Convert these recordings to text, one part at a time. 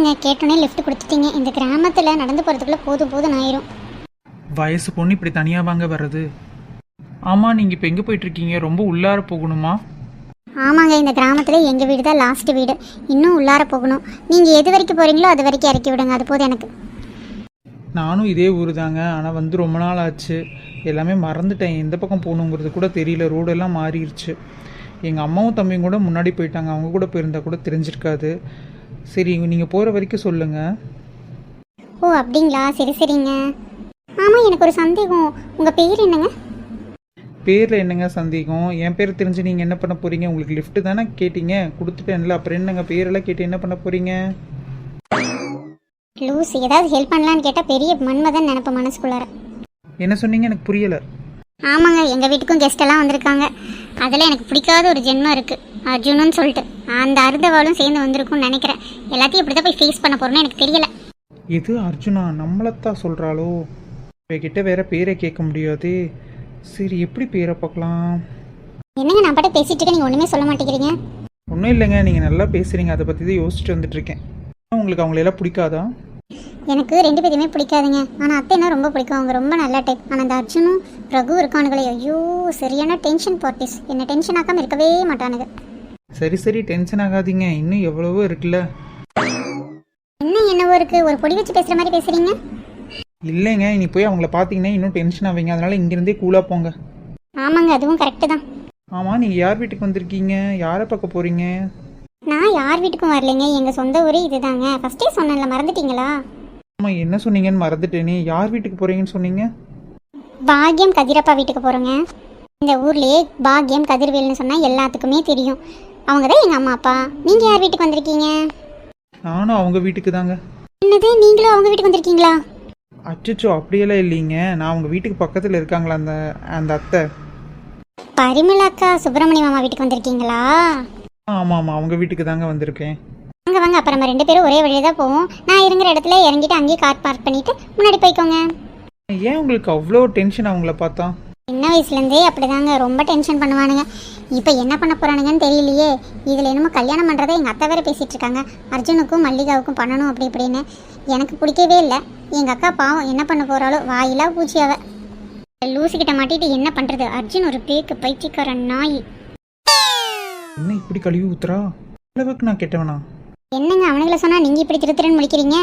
தேங்க்ஸுங்க கேட்டோன்னே லிஃப்ட் கொடுத்துட்டீங்க. இந்த கிராமத்தில் நடந்து போகிறதுக்குள்ளே போதும் போதும் ஆயிரும். வயசு பொண்ணு இப்படி தனியாக வாங்க வர்றது? ஆமாம் நீங்கள் இப்போ எங்கே போயிட்டுருக்கீங்க? ரொம்ப உள்ளார போகணுமா? ஆமாங்க இந்த கிராமத்தில் எங்கள் வீடு தான் லாஸ்ட் வீடு. இன்னும் உள்ளார போகணும். நீங்கள் எது வரைக்கும் போகிறீங்களோ அது வரைக்கும் இறக்கி விடுங்க. அது போதும் எனக்கு. நானும் இதே ஊர் தாங்க ஆனால் வந்து ரொம்ப நாள் ஆச்சு. எல்லாமே மறந்துட்டேன். எந்த பக்கம் போகணுங்கிறது கூட தெரியல. ரோடெல்லாம் மாறிடுச்சு எங்கள் அம்மாவும் தம்பியும் கூட முன்னாடி போயிட்டாங்க. அவங்க கூட போயிருந்தா கூட தெரிஞ்சிருக்காது. சரி நீங்கள் போகிற வரைக்கும் சொல்லுங்கள் ஓ அப்படிங்களா? சரி சரிங்க. ஆமாம் எனக்கு ஒரு சந்தேகம். உங்கள் பேர் என்னங்க? பேரில் என்னங்க சந்தேகம்? என் பேர் தெரிஞ்சு நீங்கள் என்ன பண்ண போகிறீங்க உங்களுக்கு லிஃப்ட் தானே கேட்டீங்க. கொடுத்துட்டேன்ல அப்புறம் என்னங்க பேரெல்லாம் கேட்டு என்ன பண்ண போகிறீங்க லூஸ் ஏதாவது ஹெல்ப் பண்ணலான்னு கேட்டால் பெரிய மன்மதன் நினப்ப மனசுக்குள்ளார. என்ன சொன்னீங்க? எனக்கு புரியலை. ஆமாங்க எங்கள் வீட்டுக்கும் கெஸ்ட் எல்லாம் வந்திருக்காங்க. அதில் எனக்கு பிடிக்காத ஒரு ஜென்மம் இருக்குது அர்ஜுனுன்னு சொல்லிட்டு. அந்த அருந்தவாளும் சேர்ந்து வந்திருக்கும்னு நினைக்கிறேன். எல்லாத்தையும் இப்படி தான் போய் ஃபேஸ் பண்ண போகிறேன்னு எனக்கு தெரியல. எது அர்ஜுனா நம்மளைத்தான் சொல்கிறாளோ இவகிட்ட வேற பேரை கேட்க முடியாதே. சரி எப்படி பேரை பார்க்கலாம்? என்னங்க நான் பாட்டு பேசிட்டு இருக்கேன் நீங்கள் ஒன்றுமே சொல்ல மாட்டேங்கிறீங்க? ஒன்றும் இல்லைங்க நீங்கள் நல்லா பேசுகிறீங்க அதை பற்றி தான் யோசிச்சுட்டு வந்துட்டுருக்கேன். உங்களுக்கு அவங்களெல்லாம் பிடிக்காதா? எனக்கு ரெண்டு பேரையுமே பிடிக்காதுங்க. ஆனால் அத்தைனா ரொம்ப பிடிக்கும் அவங்க ரொம்ப நல்ல டைப் ஆனால் அந்த அர்ஜுனும் ரகு இருக்கானுங்களே ஐயோ சரியான டென்ஷன் பார்ட்டிஸ் என்ன டென்ஷன் ஆக்காமல் இருக்கவே மாட்டானுங்க. சரி சரி டென்ஷன் ஆகாதீங்க. இன்னும் எவ்வளவோ இருக்குல்ல. என்ன என்னவோ இருக்குது ஒரு பொடி வச்சு பேசுகிற மாதிரி பேசுகிறீங்க இல்லைங்க இனி போய் அவங்கள பார்த்தீங்கன்னா இன்னும் டென்ஷன் ஆவீங்க. அதனால இங்கேருந்தே கூலாக போங்க. ஆமாங்க அதுவும் கரெக்டு தான். ஆமாம் நீங்கள் யார் வீட்டுக்கு வந்திருக்கீங்க? யாரை பார்க்க போகிறீங்க நான் யார் வீட்டுக்கும் வரலைங்க. எங்கள் சொந்த ஊரே இதுதாங்க. ஃபஸ்ட்டே சொன்னேன்ல மறந்துட்டீங்களா? ஆமாம் என்ன சொன்னீங்கன்னு மறந்துட்டேனே. யார் வீட்டுக்கு போகிறீங்கன்னு சொன்னீங்க? பாக்யம் கதிரப்பா வீட்டுக்கு போகிறோங்க இந்த ஊர்லேயே பாக்யம் கதிர்வேல்னு சொன்னால் எல்லாத்துக்குமே தெரியும். அவங்க தான் எங்கள் அம்மா அப்பா. நீங்கள் யார் வீட்டுக்கு வந்திருக்கீங்க? நானும் அவங்க வீட்டுக்கு தாங்க என்னது? நீங்களும் அவங்க வீட்டுக்கு வந்திருக்கீங்களா? அச்சச்சோ அப்படியெல்லாம் இல்லைங்க. நான் அவங்க வீட்டுக்கு பக்கத்தில் இருக்காங்களா அந்த அந்த அத்தை? பரிமளாக்கா சுப்பிரமணிய மாமா வீட்டுக்கு வந்திருக்கீங்களா? ஆமாம் ஆமாம் அவங்க வீட்டுக்கு தாங்க வந்திருக்கேன். வாங்க வாங்க. அப்போ நம்ம ரெண்டு பேரும் ஒரே வழியாக தான் போவோம். நான் இருக்கிற இடத்துல இறங்கிட்டு அங்கேயே கார் பார்க் பண்ணிட்டு முன்னாடி போய்க்கோங்க. ஏன் உங்களுக்கு அவ்வளோ டென்ஷன் அவங்கள பார்த்தா? சின்ன வயசுலேருந்தே அப்படிதாங்க. ரொம்ப டென்ஷன் பண்ணுவானுங்க. இப்போ என்ன பண்ண போகிறானுங்கன்னு தெரியலையே. இதில் என்னமோ கல்யாணம் பண்ணுறதை எங்கள் அத்தை வேற பேசிகிட்டு இருக்காங்க. அர்ஜுனுக்கும் மல்லிகாவுக்கும் பண்ணணும் அப்படி இப்படின்னு எனக்கு பிடிக்கவே இல்லை. எங்கள் அக்கா பாவம் என்ன பண்ண போகிறாளோ வாயிலா பூச்சி அவ. லூசுக்கிட்ட மாட்டிட்டு என்ன பண்ணுறது அர்ஜுன் ஒரு பேக்கு பைத்தியக்கார நாய். என்ன இப்படி கழுவி ஊத்துறா? அளவுக்கு நான் கெட்டவனா? என்னங்க அவனுங்களை சொன்னால் நீங்கள் இப்படி திருத்திரன்னு முடிக்கிறீங்க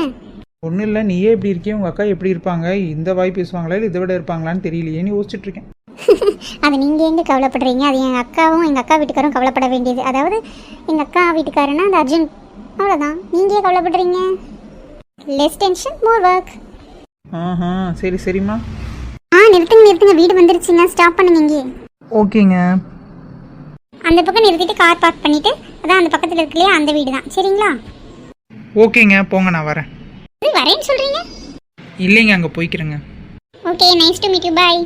ஒன்றும் இல்லை நீயே எப்படி இருக்கிய உங்கள் அக்கா எப்படி இருப்பாங்க? இந்த வாய் பேசுவாங்களா இல்லை இதை விட இருப்பாங்களான்னு தெரியலையேன்னு யோசிச்சுட்டு இருக்கேன் அது நீங்கள் எங்கே கவலைப்படுறீங்க? அது எங்கள் அக்காவும் எங்கள் அக்கா வீட்டுக்காரும் கவலைப்பட வேண்டியது. அதாவது எங்கள் அக்கா வீட்டுக்காரனா அந்த அர்ஜுன். அவ்வளோதான் நீங்கள் கவலைப்படுறீங்க? லெஸ் டென்ஷன் மோர் ஒர்க் ஆஹா சரி சரிம்மா. ஆ நிறுத்துங்க நிறுத்துங்க. வீடு வந்துருச்சுங்க. ஸ்டாப் பண்ணுங்க இங்கே ஓகேங்க. அந்த பக்கம் நிறுத்திட்டு கார் பார்க் பண்ணிட்டு அதான் அந்த பக்கத்தில் இருக்கு இல்லையா அந்த வீடு தான் சரிங்களா? ஓகேங்க போங்க நான் வரேன். வரேன்னு சொல்கிறீங்க இல்லைங்க அங்கே போய்க்கிறேங்க. Okay nice to meet you bye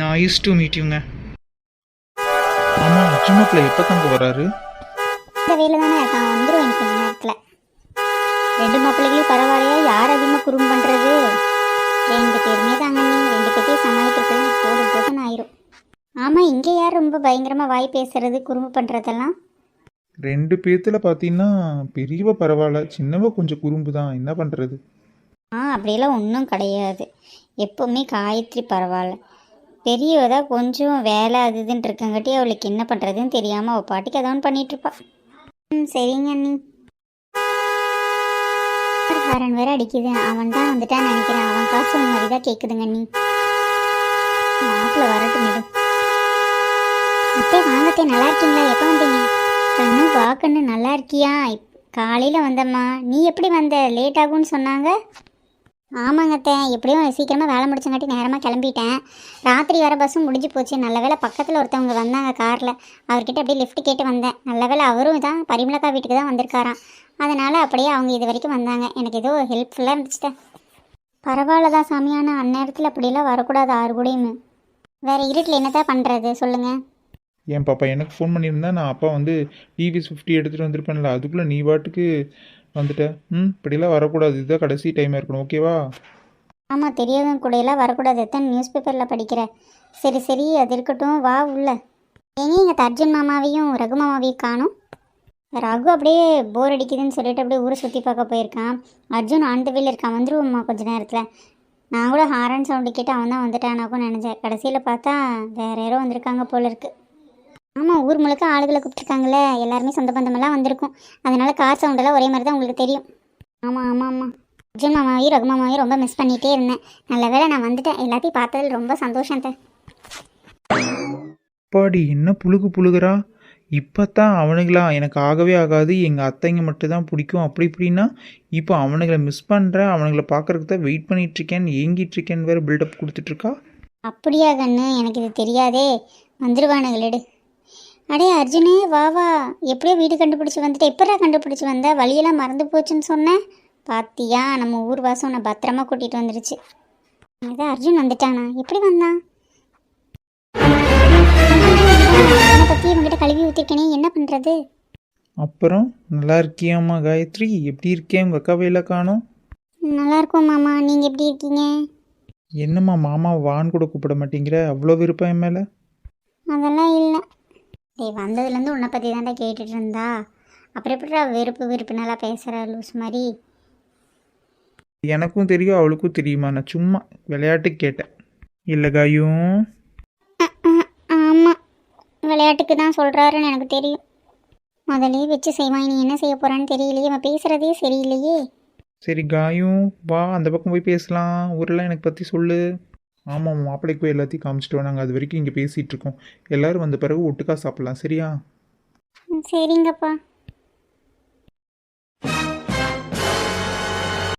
nice to meet யூங்க அர்ஜுன் மாப்பிள்ள எப்போ தங்க வராரு? இந்த வேலை தானே இருக்கான் வந்துடும் எனக்கு கொஞ்ச நேரத்தில். ரெண்டு மாப்பிள்ளைகளும் பரவாயில்லையா? யார் அதிகமாக குறும் பண்ணுறது ரெண்டு பேருமே தாங்க நீ ரெண்டு பேர்த்தையும் சமாளிக்கிறது போதும் போதும்னு ஆயிரும். ஆமாம் இங்கே யார் ரொம்ப பயங்கரமாக வாய் பேசுறது குறும்பு பண்ணுறதெல்லாம் ரெண்டு பேர்த்துல பார்த்தீங்கன்னா பெரியவ பரவாயில்ல சின்னவ கொஞ்சம் குறும்பு தான். என்ன பண்ணுறது ஆ அப்படியெல்லாம் ஒன்றும் கிடையாது. எப்போவுமே காயத்ரி பரவாயில்ல. பெரியவ தான் கொஞ்சம் வேலை அது இதுன்னு இருக்கங்காட்டி அவளுக்கு என்ன பண்ணுறதுன்னு தெரியாமல் அவள் பாட்டுக்கு அதான் ஒன்று பண்ணிகிட்ருப்பா ம் சரிங்க அண்ணி. ஹாரன் வேற அடிக்குது. அவன் தான் வந்துட்டான்னு நினைக்கிறேன். அவன் காசு மாதிரி தான் கேட்குதுங்க அண்ணி. மாப்பிள்ள வரட்டும் மேடம் அத்தை வாங்கத்தே நல்லா இருக்கீங்களா? எப்போ வந்தீங்க? கண்ணு வா கண்ணு நல்லா இருக்கியா? காலையில் வந்தம்மா. நீ எப்படி வந்த? லேட் ஆகும்னு சொன்னாங்க. ஆமாங்க எப்படியும் சீக்கிரமாக வேலை முடிச்சங்காட்டி நேரமாக கிளம்பிட்டேன். ராத்திரி வர பஸ்ஸும் முடிஞ்சு போச்சு. நல்ல வேலை பக்கத்தில் ஒருத்தவங்க வந்தாங்க காரில். அவர்கிட்ட அப்படியே லிஃப்ட் கேட்டு வந்தேன். நல்ல வேலை அவரும் தான் பரிமளக்கா வீட்டுக்கு தான் வந்திருக்காராம். அதனால் அப்படியே அவங்க இது வரைக்கும் வந்தாங்க. எனக்கு ஏதோ ஹெல்ப்ஃபுல்லாக இருந்துச்சுட்டேன் பரவாயில்ல தான் சாமியான அந்நேரத்தில் அப்படிலாம் வரக்கூடாது ஆறு கூடயுமே வேறு இருட்டில் என்னத்தான் பண்ணுறது சொல்லுங்கள் என் பாப்பா எனக்கு ஃபோன் பண்ணியிருந்தா நான் அப்பா வந்து டிவிஎஸ் ஃபிஃப்டி எடுத்துகிட்டு வந்திருப்பேன்ல அதுக்குள்ளே நீ பாட்டுக்கு வந்துட்ட. ம் இப்படிலாம் வரக்கூடாது. இதுதான் கடைசி டைமாக இருக்கணும். ஓகேவா ஆமாம் தெரியாதவங்க கூடையெல்லாம் வரக்கூடாது. எத்தனை நியூஸ் பேப்பரில் படிக்கிற? சரி சரி அது இருக்கட்டும். வா உள்ள. ஏங்க எங்கள் தர்ஜன் மாமாவையும் ரகு மாமாவையும் காணும். ரகு அப்படியே போர் அடிக்குதுன்னு சொல்லிட்டு அப்படியே ஊரை சுற்றி பார்க்க போயிருக்கான். அர்ஜுன் ஆன் வெளியில் இருக்கான். வந்துருவோம்மா கொஞ்ச நேரத்தில். நான் கூட ஹாரன் சவுண்டு கேட்டு அவன் தான் வந்துட்டானாக்கும் நினச்சேன். கடைசியில் பார்த்தா வேற யாரோ வந்திருக்காங்க போல இருக்குது ஆமாம் ஊர் முழுக்க ஆளுகளை கூப்பிட்ருக்காங்களே எல்லாருமே சொந்த பந்தமெல்லாம் வந்திருக்கும். அதனால கார் சவுண்டெல்லாம் ஒரே மாதிரி தான் உங்களுக்கு தெரியும். ஆமாம் ஆமாம் ஆமாம் அர்ஜுன் மாமாவையும் ரகு மாமாவையும் ரொம்ப மிஸ் பண்ணிகிட்டே இருந்தேன். நல்ல வேளை நான் வந்துட்டேன். எல்லாத்தையும் பார்த்ததில் ரொம்ப சந்தோஷம் தே அப்பாடி என்ன புழுகு புழுகுறா? இப்போ தான் அவனுங்களா எனக்கு ஆகவே ஆகாது. எங்கள் அத்தைங்க மட்டும் தான் பிடிக்கும். அப்படி இப்படின்னா இப்போ அவனுங்களை மிஸ் பண்ணுறேன் அவனுங்களை பார்க்கறதுக்கு தான் வெயிட் பண்ணிகிட்ருக்கேன் ஏங்கிட்டுருக்கேன் வேறு பில்டப் கொடுத்துட்ருக்கா அப்படியா கண்ணு? எனக்கு இது தெரியாதே. வந்துடுவானுங்களேடு அடே அர்ஜுனே வா வா. எப்படியோ வீடு கண்டுபிடிச்சி வந்துட்டு. எப்படா கண்டுபிடிச்சி வந்த? வழியெல்லாம் மறந்து போச்சுன்னு சொன்னேன் பாத்தியா நம்ம ஊர் வாசம் உன்னை பத்திரமா கூட்டிகிட்டு வந்துருச்சு. அதான் அர்ஜுன் வந்துட்டானா? எப்படி வந்தான்? அவனை பற்றி இவங்கிட்ட கழுவி ஊற்றிருக்கேனே என்ன பண்ணுறது அப்புறம் நல்லா இருக்கியாம்மா காயத்ரி? எப்படி இருக்கேன் உங்கள் அக்காவையில் காணோம். நல்லா இருக்கும் மாமா. நீங்கள் எப்படி இருக்கீங்க? என்னம்மா மாமா வான் கூட கூப்பிட மாட்டேங்கிற? அவ்வளோ விருப்பம் என் மேலே? அதெல்லாம் இல்லை. டேய் வந்ததுலேருந்து உன்னை பற்றி தான்டா கேட்டுட்டு இருந்தா. அப்புறம் எப்படிடா வெறுப்பு வெறுப்பு நல்லா பேசுகிற லூஸ் மாதிரி? எனக்கும் தெரியும் அவளுக்கும் தெரியுமா? நான் சும்மா விளையாட்டுக்கு கேட்டேன். இல்லை காயும் ஆமாம் விளையாட்டுக்கு தான் சொல்கிறாருன்னு எனக்கு தெரியும். முதல்லயே வச்சு செய்வான். நீ என்ன செய்ய போகிறான்னு தெரியலையே. அவன் பேசுகிறதே சரியில்லையே. சரி காயும் வா. அந்த பக்கம் போய் பேசலாம். ஊரெல்லாம் எனக்கு பற்றி சொல்லு. ஆமாம் மாப்பிள்ளைக்கு போய் எல்லாத்தையும் காமிச்சிட்டு நாங்கள் அது வரைக்கும் இங்கே பேசிகிட்டு இருக்கோம். எல்லோரும் வந்த பிறகு ஒட்டுக்கா சாப்பிட்லாம். சரியா? ம், சரிங்கப்பா.